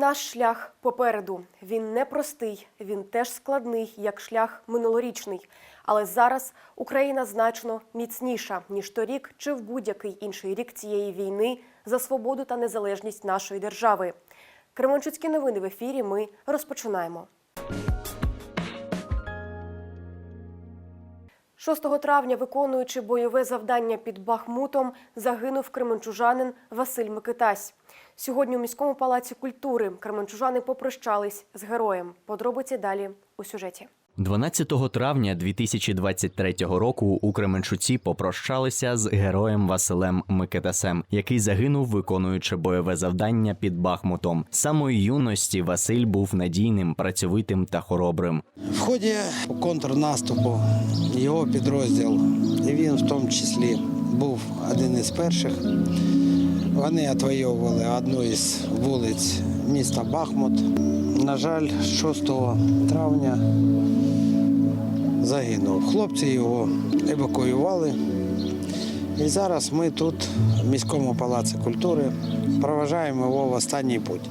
Наш шлях попереду. Він непростий, він теж складний, як шлях минулорічний. Але зараз Україна значно міцніша ніж торік чи в будь-який інший рік цієї війни за свободу та незалежність нашої держави. Кременчуцькі новини в ефірі. Ми розпочинаємо. 6 травня, виконуючи бойове завдання під Бахмутом, загинув кременчужанин Василь Микитась. Сьогодні у міському палаці культури кременчужани попрощались з героєм. Подробиці далі у сюжеті. 12 травня 2023 року у Кременчуці попрощалися з героєм Василем Микитасем, який загинув, виконуючи бойове завдання під Бахмутом. З Самої юності Василь був надійним, працьовитим та хоробрим. В ході контрнаступу його підрозділ, і він в тому числі був один із перших. Вони отвоювали одну із вулиць міста Бахмут. На жаль, 6 травня загинув. Хлопці його евакуювали. І зараз ми тут, в міському палаці культури, проважаємо його в останній путь.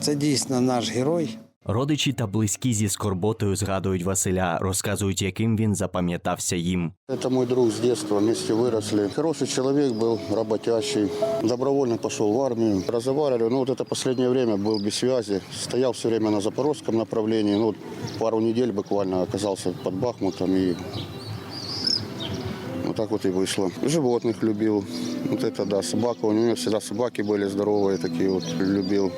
Це дійсно наш герой. Родичі та близькі зі скорботою згадують Василя, розказують, яким він запам'ятався їм. Это мой друг с детства, вместе выросли. Хороший человек был, работящий. Добровольно пошел в армию. Разговаривали, ну вот это последнее время был без связи. Стоял все время на запорожском направлении. Ну, вот пару недель буквально оказался под Бахмутом и вот так вот и вышло. Животных любил. Вот это да, собака. У него всегда собаки были здоровые такие вот, любил.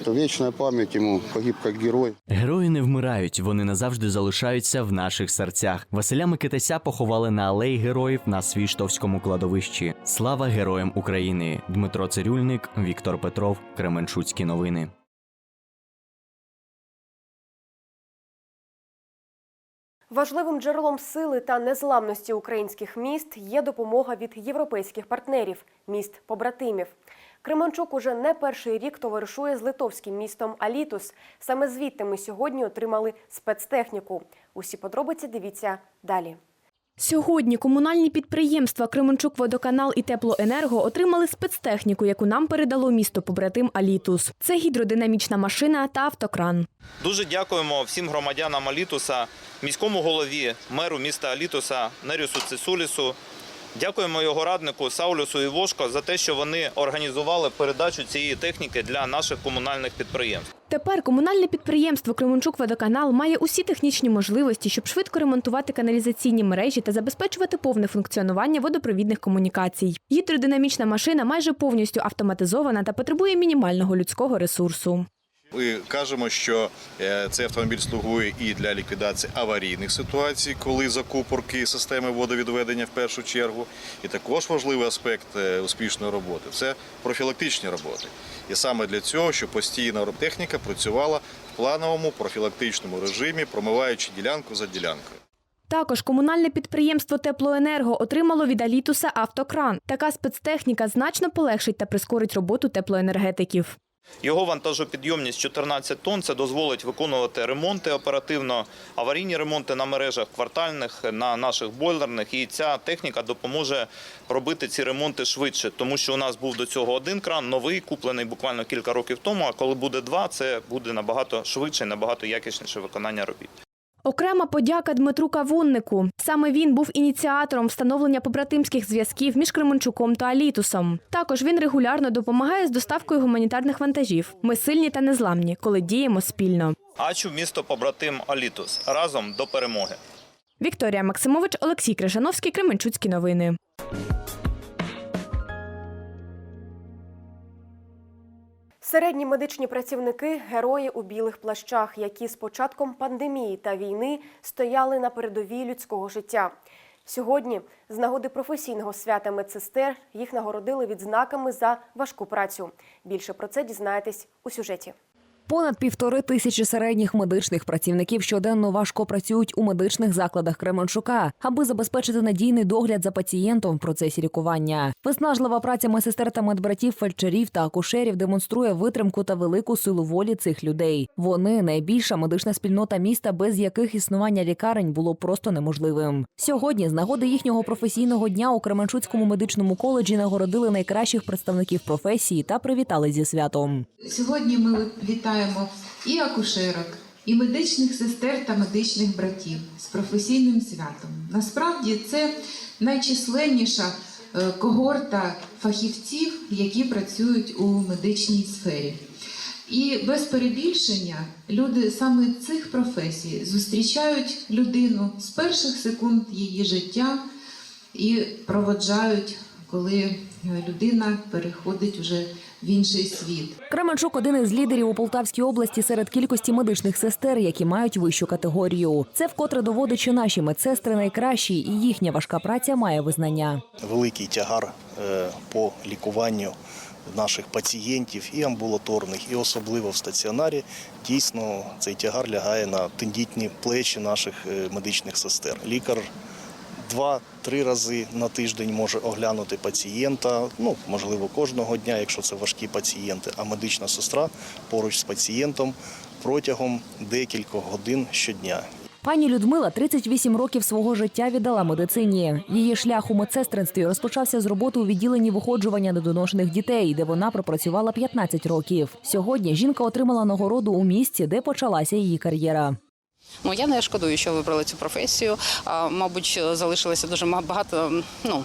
Это вечная память ему, погиб как герой. Герої не вмирають, вони назавжди залишаються в наших серцях. Василя Микитася поховали на алеї героїв на Свіштовському кладовищі. Слава героям України! Дмитро Цирюльник, Віктор Петров, Кременчуцькі новини. Важливим джерелом сили та незламності українських міст є допомога від європейських партнерів міст побратимів. Кременчук уже не перший рік товаришує з литовським містом Алітус. Саме звідти ми сьогодні отримали спецтехніку. Усі подробиці дивіться далі. Сьогодні комунальні підприємства Кременчук-Водоканал і Теплоенерго отримали спецтехніку, яку нам передало місто побратим Алітус. Це гідродинамічна машина та автокран. Дуже дякуємо всім громадянам Алітуса, міському голові, меру міста Алітуса Нерюсу Цисулісу. Дякуємо його раднику Саулюсу Івошко за те, що вони організували передачу цієї техніки для наших комунальних підприємств. Тепер комунальне підприємство Кременчук-Водоканал має усі технічні можливості, щоб швидко ремонтувати каналізаційні мережі та забезпечувати повне функціонування водопровідних комунікацій. Гідродинамічна машина майже повністю автоматизована та потребує мінімального людського ресурсу. Ми кажемо, що е, цей автомобіль слугує і для ліквідації аварійних ситуацій, коли закупорки системи водовідведення в першу чергу. І також важливий аспект е, успішної роботи це профілактичні роботи. І саме для цього, щоб постійна техніка працювала в плановому профілактичному режимі, промиваючи ділянку за ділянкою. Також комунальне підприємство Теплоенерго отримало від Алітуса автокран. Така спецтехніка значно полегшить та прискорить роботу теплоенергетиків. Його вантажопідйомність 14 тонн. Це дозволить виконувати ремонти оперативно, аварійні ремонти на мережах квартальних, на наших бойлерних. І ця техніка допоможе робити ці ремонти швидше, тому що у нас був до цього один кран, новий, куплений буквально кілька років тому. А коли буде два, це буде набагато швидше і набагато якісніше виконання робіт. Окрема подяка Дмитру Кавуннику. Саме він був ініціатором встановлення побратимських зв'язків між Кременчуком та Алітусом. Також він регулярно допомагає з доставкою гуманітарних вантажів. Ми сильні та незламні, коли діємо спільно. Ачу місто побратим Алітус разом до перемоги. Вікторія Максимович, Олексій Крижановський, Кременчуцькі новини. Середні медичні працівники герої у білих плащах, які з початком пандемії та війни стояли на передовій людського життя. Сьогодні, з нагоди професійного свята медсестер, їх нагородили відзнаками за важку працю. Більше про це дізнаєтесь у сюжеті. Понад півтори тисячі середніх медичних працівників щоденно важко працюють у медичних закладах Кременчука, аби забезпечити надійний догляд за пацієнтом в процесі лікування. Виснажлива праця медсестер та медбратів, фельдшерів та акушерів демонструє витримку та велику силу волі цих людей. Вони найбільша медична спільнота міста, без яких існування лікарень було просто неможливим. Сьогодні, з нагоди їхнього професійного дня у Кременчуцькому медичному коледжі нагородили найкращих представників професії та привітали зі святом. Сьогодні ми вітаємо і акушерок, і медичних сестер та медичних братів з професійним святом. Насправді це найчисленніша е, когорта фахівців, які працюють у медичній сфері. І без перебільшення люди саме цих професій зустрічають людину з перших секунд її життя і проводжають, коли е, людина переходить вже в інший світ. Кременчук один із лідерів у Полтавській області серед кількості медичних сестер, які мають вищу категорію. Це вкотре доводить, що наші медсестри найкращі, і їхня важка праця має визнання. великий тягар е, по лікуванню наших пацієнтів і амбулаторних, і особливо в стаціонарі. Дійсно, цей тягар лягає на тендітні плечі наших е, медичних сестер. Лікар два-три рази на тиждень може оглянути пацієнта, ну можливо, кожного дня, якщо це важкі пацієнти. А медична сестра поруч з пацієнтом протягом декількох годин щодня. Пані Людмила 38 років свого життя віддала медицині. Її шлях у медсестринстві розпочався з роботи у відділенні виходжування недоношених дітей, де вона пропрацювала 15 років. Сьогодні жінка отримала нагороду у місті, де почалася її кар'єра. Ну я не шкодую, що вибрала цю професію. А, мабуть, залишилося дуже багато ну,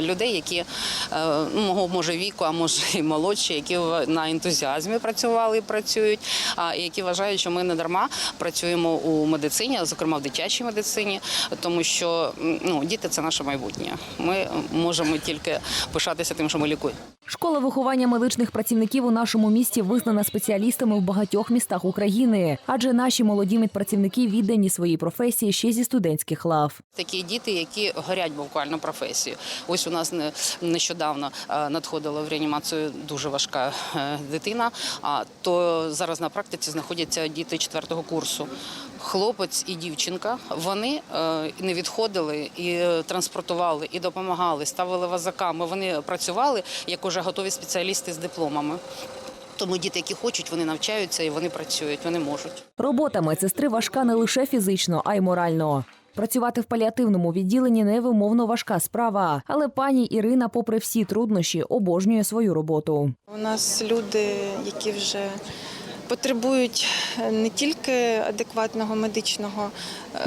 людей, які е, ну, мого може віку, а може і молодші, які на ентузіазмі працювали і працюють, а які вважають, що ми не дарма працюємо у медицині, зокрема в дитячій медицині, тому що ну, діти це наше майбутнє. Ми можемо тільки пишатися тим, що ми лікуємо. Школа виховання медичних працівників у нашому місті визнана спеціалістами в багатьох містах України, адже наші молоді медпрацівники віддані своїй професії ще зі студентських лав. Такі діти, які горять буквально професією. Ось у нас нещодавно е, надходила в реанімацію дуже важка е, дитина. А то зараз на практиці знаходяться діти четвертого курсу. Хлопець і дівчинка вони е, не відходили і транспортували, і допомагали, ставили вазаками. Вони працювали як уже готові спеціалісти з дипломами. Тому діти, які хочуть, вони навчаються і вони працюють, вони можуть. Робота медсестри важка не лише фізично, а й морально. Працювати в паліативному відділенні невимовно важка справа, але пані Ірина, попри всі труднощі, обожнює свою роботу. У нас люди, які вже потребують не тільки адекватного медичного е,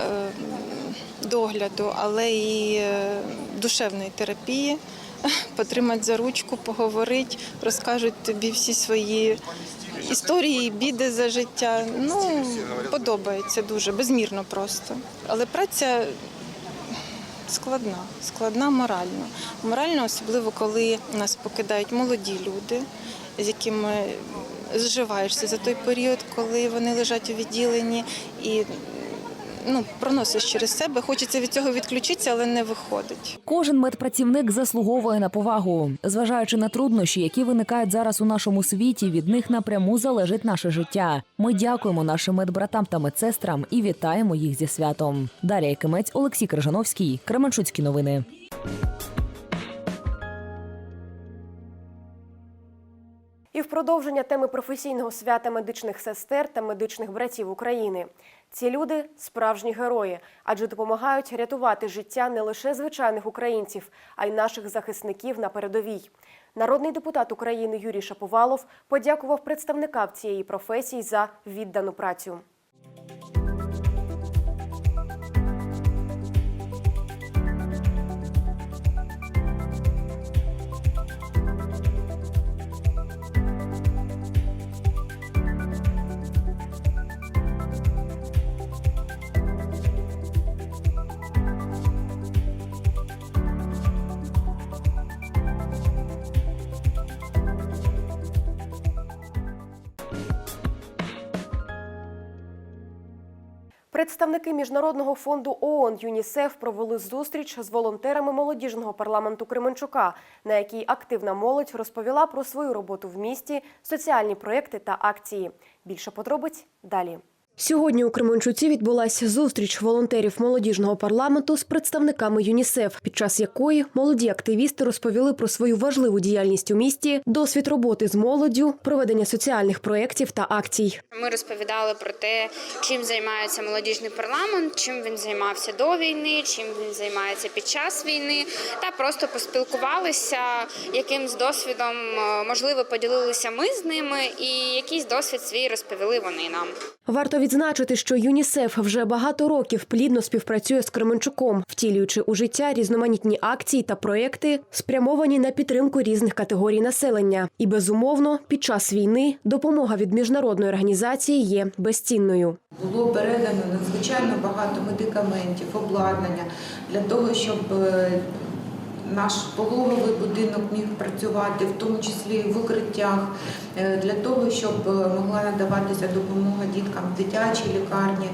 догляду, але і е, душевної терапії. Потримати за ручку, поговорити, розкажуть тобі всі свої історії, біди за життя. Ну, подобається дуже, безмірно просто. Але праця складна, складна морально. Морально, особливо коли нас покидають молоді люди, з якими зживаєшся за той період, коли вони лежать у відділенні і ну, проносиш через себе. Хочеться від цього відключитися, але не виходить. Кожен медпрацівник заслуговує на повагу, зважаючи на труднощі, які виникають зараз у нашому світі. Від них напряму залежить наше життя. Ми дякуємо нашим медбратам та медсестрам і вітаємо їх зі святом. Дар'я Якимець, Олексій Крижановський, Кременчуцькі новини. І в продовження теми професійного свята медичних сестер та медичних братів України. Ці люди справжні герої, адже допомагають рятувати життя не лише звичайних українців, а й наших захисників на передовій. Народний депутат України Юрій Шаповалов подякував представникам цієї професії за віддану працю. Представники міжнародного фонду ООН ЮНІСЕФ провели зустріч з волонтерами молодіжного парламенту Кременчука, на якій активна молодь розповіла про свою роботу в місті, соціальні проекти та акції. Більше подробиць далі. Сьогодні у Кременчуці відбулася зустріч волонтерів молодіжного парламенту з представниками ЮНІСЕФ, під час якої молоді активісти розповіли про свою важливу діяльність у місті, досвід роботи з молоддю, проведення соціальних проєктів та акцій. Ми розповідали про те, чим займається молодіжний парламент, чим він займався до війни, чим він займається під час війни, та просто поспілкувалися, яким з досвідом е, можливо поділилися ми з ними, і якийсь досвід свій розповіли вони нам. Варто відзначити, що ЮНІСЕФ вже багато років плідно співпрацює з Кременчуком, втілюючи у життя різноманітні акції та проекти, спрямовані на підтримку різних категорій населення. І безумовно, під час війни допомога від міжнародної організації є безцінною. Було передано надзвичайно багато медикаментів, обладнання для того, щоб е, наш пологовий будинок міг працювати, в тому числі в укриттях, е, для того, щоб е, могла надаватися допомога діткам в дитячій лікарні.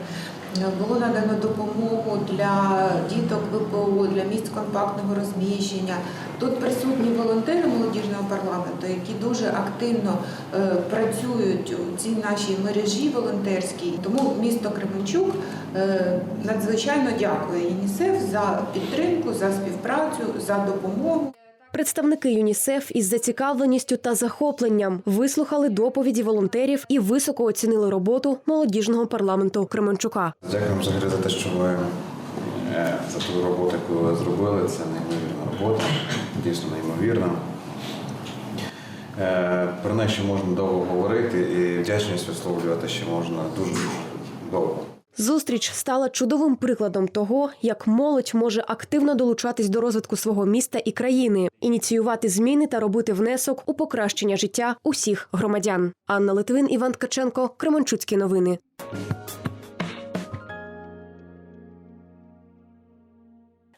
Е, Було надано допомогу для діток ВПО, для місць компактного розміщення. Тут присутні волонтери молодіжного парламенту, які дуже активно працюють у цій нашій мережі волонтерській. Тому місто Кременчук надзвичайно дякує ЮНІСЕФ за підтримку, за співпрацю, за допомогу. Представники ЮНІСЕФ із зацікавленістю та захопленням вислухали доповіді волонтерів і високо оцінили роботу молодіжного парламенту Кременчука. Дякуємо взагалі за те, що ви е, за ту роботу, яку ви зробили. Це неймовірна робота, дійсно неймовірна. Е, Про неї ще можна довго говорити і вдячність висловлювати ще можна дуже довго. Зустріч стала чудовим прикладом того, як молодь може активно долучатись до розвитку свого міста і країни, ініціювати зміни та робити внесок у покращення життя усіх громадян. Анна Литвин, Іван Ткаченко, Кременчуцькі новини.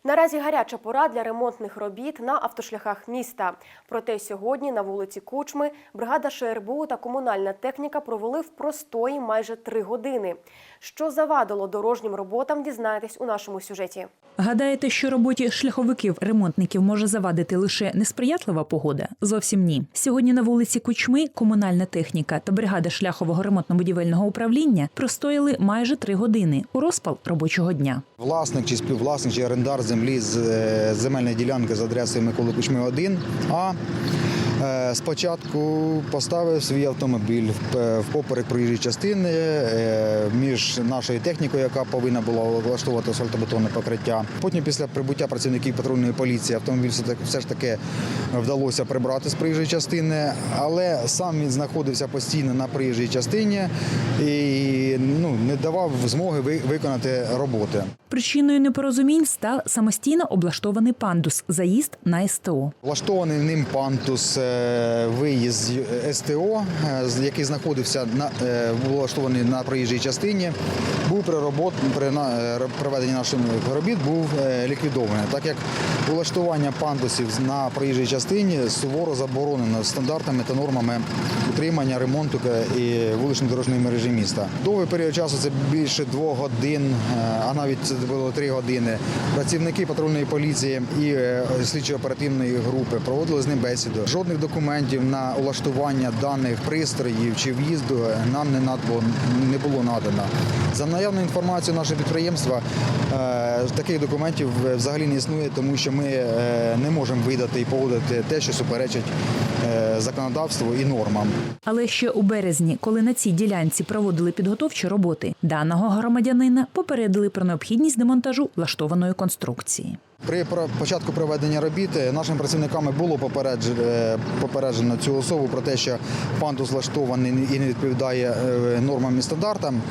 Наразі гаряча пора для ремонтних робіт на автошляхах міста. Проте сьогодні на вулиці Кучми бригада ШРБУ та комунальна техніка провели в простої майже три години. Що завадило дорожнім роботам, дізнаєтесь у нашому сюжеті. Гадаєте, що роботі шляховиків ремонтників може завадити лише несприятлива погода? Зовсім ні. Сьогодні на вулиці Кучми комунальна техніка та бригада шляхового ремонтно-будівельного управління простояли майже три години у розпал робочого дня. Власник чи співвласник чи орендар землі з е, земельної ділянки з адресою Миколи Кучми 1 А спочатку поставив свій автомобіль в- е, поперек проїжджої частини е, між нашою технікою, яка повинна була влаштовувати асфальтобетонне покриття. Потім, після прибуття працівників патрульної поліції, автомобіль все ж таки вдалося прибрати з проїжджої частини, але сам він знаходився постійно на проїжджій частині і ну, не давав змоги ви- виконати роботи. Причиною непорозумінь став самостійно облаштований пандус заїзд на СТО. Влаштований ним пантус е, виїзд з СТО, е, який знаходився на е, влаштований на проїжджій частині, був при при е, проведенні наших робіт був е, ліквідований, так як влаштування пандусів на проїжджій частині суворо заборонено стандартами та нормами утримання ремонту е, і вуличної дорожньої мережі міста. Довгий період часу це більше двох годин, е, а навіть це було три години. Працівники патрульної поліції і е, слідчо-оперативної групи проводили з ним бесіду. Жодних документів на улаштування даних пристроїв чи в'їзду нам не надбо не було надано. За наявною інформацією нашого підприємства е, таких документів взагалі не існує, тому що ми е, не можемо видати і погодити те, що суперечить е, законодавству і нормам. Але ще у березні, коли на цій ділянці проводили підготовчі роботи, даного громадянина попередили про необхідність демонтажу влаштованої конструкції. При початку проведення робіт е, нашими працівниками було попереджено, попереджено цю особу про те, що пандус влаштований і не відповідає е, нормам і стандартам.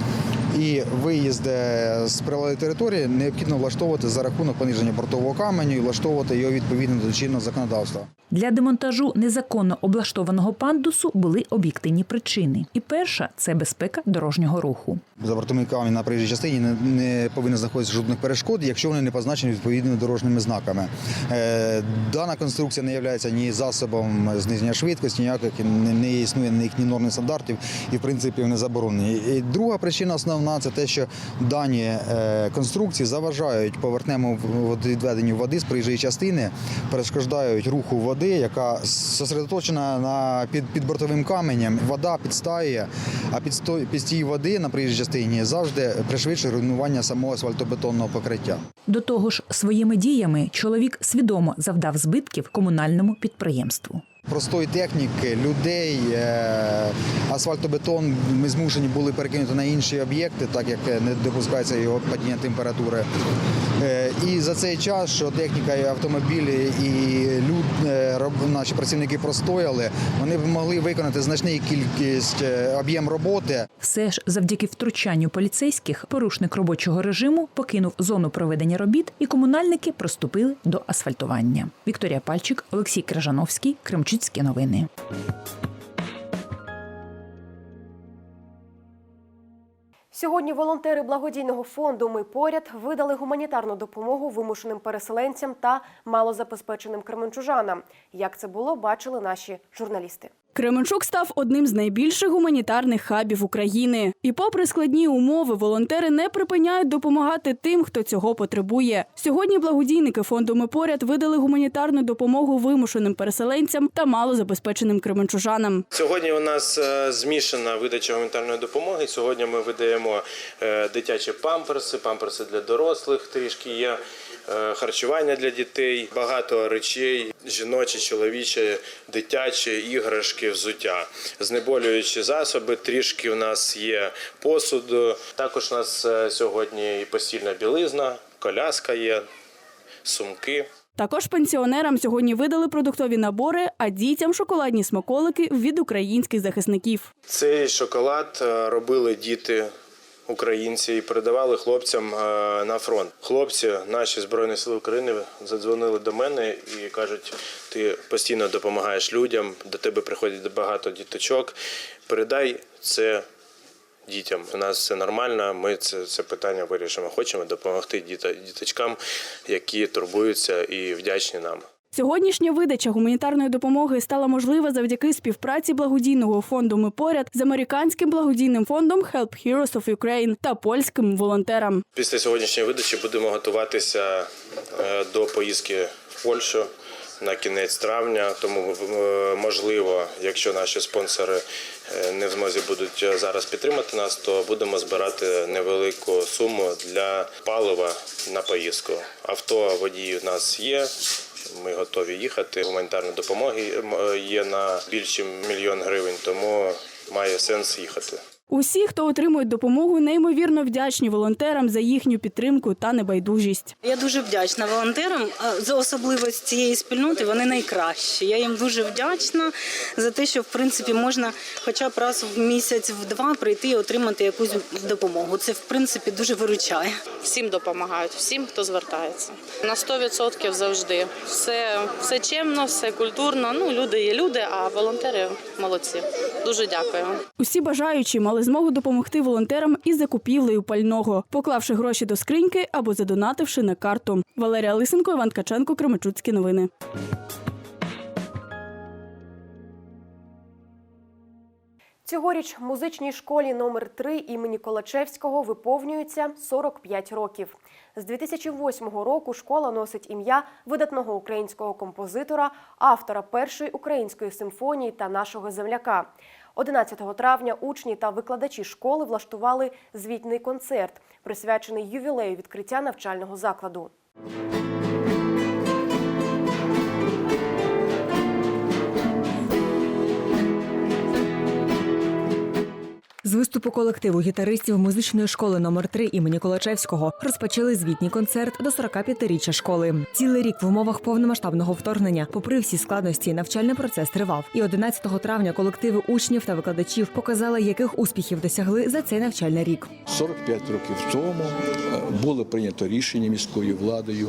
І виїзд е, з прилеглої території необхідно влаштовувати за рахунок пониження бортового каменю і влаштовувати його відповідно до чинного законодавства. Для демонтажу незаконно облаштованого пандусу були об'єктивні причини. І перша це безпека дорожнього руху. За бортовий камінь на проїжджій частині не, не повинно знаходитися жодних перешкод, якщо вони не позначені відповідними дорожніми знаками. Е, дана конструкція не є ні засобом зниження швидкості, ніяких не, не існує ніяких ні норм ні стандартів і в принципі вони заборонені. І друга причина основна основна це те, що дані е, конструкції заважають поверхневому відведенню води з проїжджої частини, перешкоджають руху води, яка зосередоточена на під, під бортовим каменем. Вода підстає, а підсто- підстій води на проїжджій частині завжди пришвидшує руйнування самого асфальтобетонного покриття. До того ж, своїми діями чоловік свідомо завдав збитків комунальному підприємству. Простої техніки, людей, е, асфальтобетон ми змушені були перекинути на інші об'єкти, так як не допускається його падіння температури. Е, І за цей час, що техніка і автомобілі, і люд, е, наші працівники простояли, вони б могли виконати значну кількість е, об'єм роботи. Все ж завдяки втручанню поліцейських порушник робочого режиму покинув зону проведення робіт, і комунальники приступили до асфальтування. Вікторія Пальчик, Олексій Крижановський, Кримчицькі новини. Сьогодні волонтери благодійного фонду Ми поряд видали гуманітарну допомогу вимушеним переселенцям та малозабезпеченим кременчужанам. Як це було, бачили наші журналісти. Кременчук став одним з найбільших гуманітарних хабів України. І попри складні умови, волонтери не припиняють допомагати тим, хто цього потребує. Сьогодні благодійники фонду Ми поряд видали гуманітарну допомогу вимушеним переселенцям та малозабезпеченим кременчужанам. Сьогодні у нас е, змішана видача гуманітарної допомоги. Сьогодні ми видаємо е, дитячі памперси, памперси для дорослих трішки є. Е, Харчування для дітей, багато речей, жіночі, чоловічі, дитячі, іграшки, взуття, знеболюючі засоби. Трішки у нас є посуду. Також у нас е, сьогодні і постільна білизна, коляска є, сумки. Також пенсіонерам сьогодні видали продуктові набори, а дітям шоколадні смаколики від українських захисників. Цей шоколад е, робили діти. Українці і передавали хлопцям е, на фронт. Хлопці, наші збройні сили України, задзвонили до мене і кажуть: ти постійно допомагаєш людям, до тебе приходять багато діточок. Передай це дітям. У нас все нормально. Ми це, це питання вирішимо. Хочемо допомогти діточкам, які турбуються і вдячні нам. Сьогоднішня видача гуманітарної допомоги стала можлива завдяки співпраці благодійного фонду Ми поряд з американським благодійним фондом Help Heroes of Ukraine та польським волонтерам. Після сьогоднішньої видачі будемо готуватися е, до поїздки в Польщу на кінець травня. Тому е, можливо, якщо наші спонсори е, не в змозі будуть зараз підтримати нас, то будемо збирати невелику суму для палива на поїздку. Авто водії у нас є. Ми готові їхати. Гуманітарної допомоги е, є на більше мільйон гривень, тому має сенс їхати. Усі, хто отримують допомогу, неймовірно вдячні волонтерам за їхню підтримку та небайдужість. Я дуже вдячна волонтерам за особливість цієї спільноти. Вони найкращі. Я їм дуже вдячна за те, що в принципі можна хоча б раз в місяць, в два прийти і отримати якусь допомогу. Це в принципі дуже виручає. Всім допомагають, всім, хто звертається. На 100% завжди. Все, все чемно, все культурно. Ну, люди є люди, а волонтери молодці. Дуже дякую. Усі бажаючі мали змогу допомогти волонтерам із закупівлею пального, поклавши гроші до скриньки або задонативши на карту. Валерія Лисенко, Іван Ткаченко, Кременчуцькі новини. Цьогоріч музичній школі номер 3 імені Колачевського виповнюється 45 років. З 2008 року школа носить ім'я видатного українського композитора, автора першої української симфонії та нашого земляка. 11 травня учні та викладачі школи влаштували звітний концерт, присвячений ювілею відкриття навчального закладу. З виступу колективу гітаристів музичної школи номер 3 імені Колачевського розпочали звітній концерт до 45-річчя школи. Цілий рік в умовах повномасштабного вторгнення, попри всі складності, навчальний процес тривав. І 11 травня колективи учнів та викладачів показали, яких успіхів досягли за цей навчальний рік. 45 років тому е, було прийнято рішення міською владою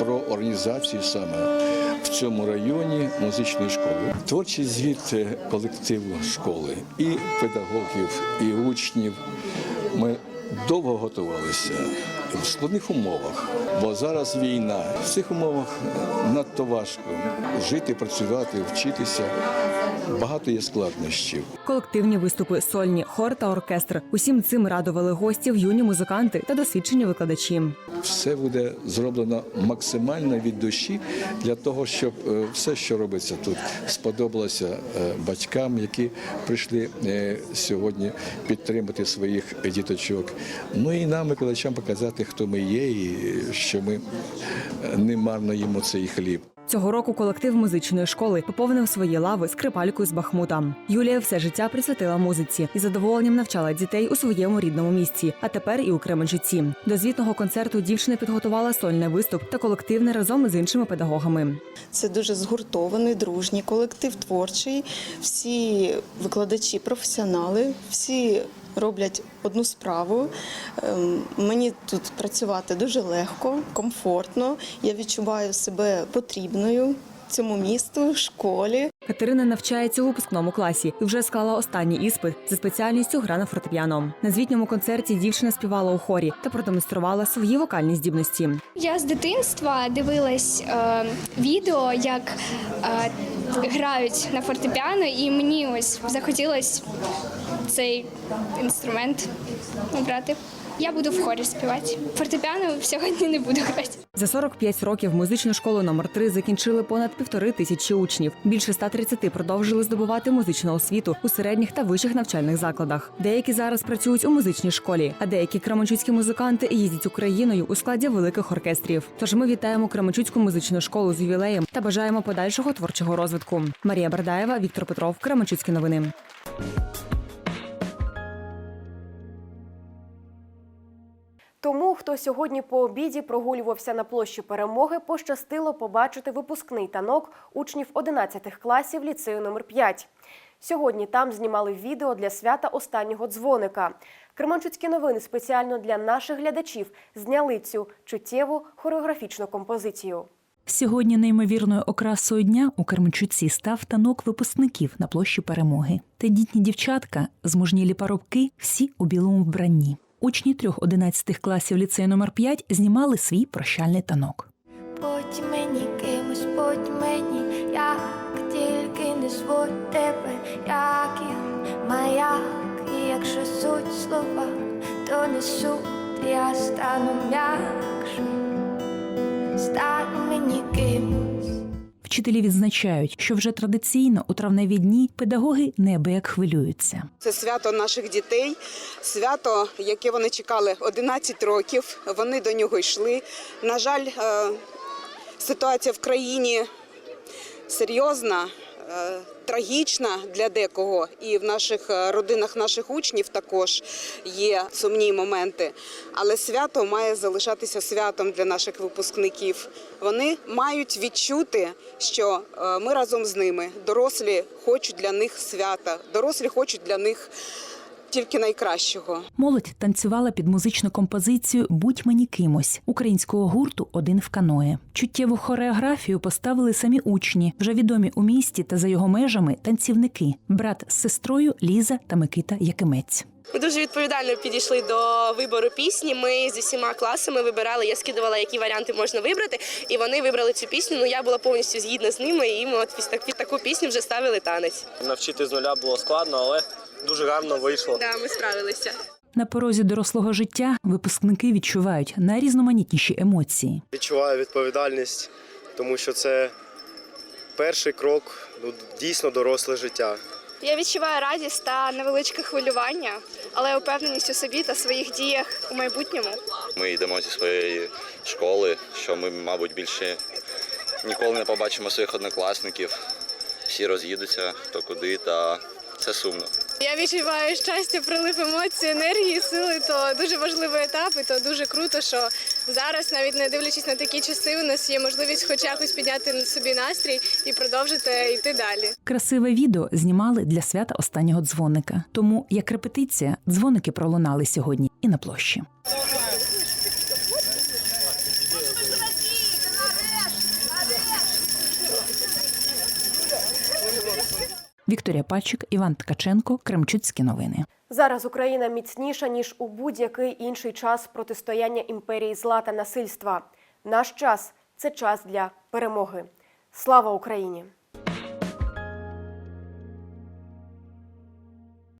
про організацію саме в цьому районі музичної школи. Творчий звіт е, колективу школи і педагогів, і учнів. Ми довго готувалися. в складних умовах. Бо зараз війна. В цих умовах надто важко жити, працювати, вчитися. Багато є складнощів. Колективні виступи, сольні, хор та оркестр. Усім цим радували гостів, юні музиканти та досвідчені викладачі. Все буде зроблено максимально від душі для того, щоб е, все, що робиться тут, сподобалося е, батькам, які прийшли е, сьогодні підтримати своїх діточок. Ну і нам, викладачам, показати, хто ми є, і що ми не марно їмо цей хліб. Цього року колектив музичної школи поповнив свої лави скрипалькою з Бахмута. Юлія все життя присвятила музиці і задоволенням навчала дітей у своєму рідному місті, а тепер і у Кременчуці. До звітного концерту дівчина підготувала сольний виступ та колективний разом з іншими педагогами. Це дуже згуртований, дружній колектив, творчий. Всі викладачі професіонали, всі роблять одну справу. Ем, Мені тут працювати дуже легко, комфортно. Я відчуваю себе потрібною цьому місту, школі. Катерина навчається у випускному класі і вже склала останній іспит за спеціальністю гра на фортепіано. На звітньому концерті дівчина співала у хорі та продемонструвала свої вокальні здібності. Я з дитинства дивилась е, відео, як е, грають на фортепіано, і мені ось захотілося цей інструмент обрати. Я буду в хорі співати. Фортепіано сьогодні не буду грати. За 45 років музичну школу номер 3 закінчили понад півтори тисячі учнів. Більше 130 продовжили здобувати музичну освіту у середніх та вищих навчальних закладах. Деякі зараз працюють у музичній школі, а деякі кременчуцькі музиканти їздять Україною у складі великих оркестрів. Тож ми вітаємо Кременчуцьку музичну школу з ювілеєм та бажаємо подальшого творчого розвитку. Марія Бардаєва, Віктор Петров, Кременчуцькі новини. Тому, хто сьогодні по обіді прогулювався на площі перемоги, пощастило побачити випускний танок учнів 11 класів ліцею номер 5 Сьогодні там знімали відео для свята останнього дзвоника. Кременчуцькі новини спеціально для наших глядачів зняли цю чуттєву хореографічну композицію. Сьогодні неймовірною окрасою дня у Кременчуці став танок випускників на площі перемоги. Тендітні дівчатка, змужнілі парубки, всі у білому вбранні. Учні трьох одинадцятих класів ліцею номер 5 знімали свій прощальний танок. Будь мені кимось, будь мені, як тільки не звуть тебе, як я маяк, і якщо суть слова, то не суть, я стану м'якшим, стань мені кимось. Вчителі відзначають, що вже традиційно у травневі дні педагоги неабияк хвилюються. Це свято наших дітей, свято, яке вони чекали 11 років. Вони до нього йшли. На жаль, е, ситуація в країні серйозна. Трагічна для декого, і в наших е, родинах наших учнів також є сумні моменти. Але свято має залишатися святом для наших випускників. Вони мають відчути, що е, ми разом з ними. Дорослі хочуть для них свята, дорослі хочуть для них тільки найкращого. Молодь танцювала під музичну композицію Будь мені кимось українського гурту Один в каное. Чуттєву хореографію поставили самі учні, вже відомі у місті та за його межами танцівники, брат з сестрою Ліза та Микита Якимець. Ми дуже відповідально підійшли до вибору пісні. Ми зі всіма класами вибирали. Я скидувала, які варіанти можна вибрати, і вони вибрали цю пісню. Ну я була повністю згідна з ними. І ми от під таку пісню вже ставили танець. Навчити з нуля було складно, але дуже гарно вийшло. Да, ми справилися. На порозі дорослого життя випускники відчувають найрізноманітніші емоції. Відчуваю відповідальність, тому що це перший крок ну, дійсно доросле життя. Я відчуваю радість та невеличке хвилювання, але упевненість у собі та своїх діях у майбутньому. Ми йдемо зі своєї школи, що ми, мабуть, більше ніколи не побачимо своїх однокласників. Всі роз'їдуться хто куди, та це сумно. Я відчуваю щастя, прилив емоцій, енергії, сили. То дуже важливий етап, і то дуже круто, що зараз, навіть не дивлячись на такі часи, у нас є можливість хоч якось підняти собі настрій і продовжити йти далі. Красиве відео знімали для свята останнього дзвоника. Тому, як репетиція, дзвоники пролунали сьогодні і на площі. Вікторія Пальчик, Іван Ткаченко, Кремчуцькі новини. Зараз Україна міцніша ніж у будь-який інший час протистояння імперії зла та насильства. Наш час це час для перемоги. Слава Україні!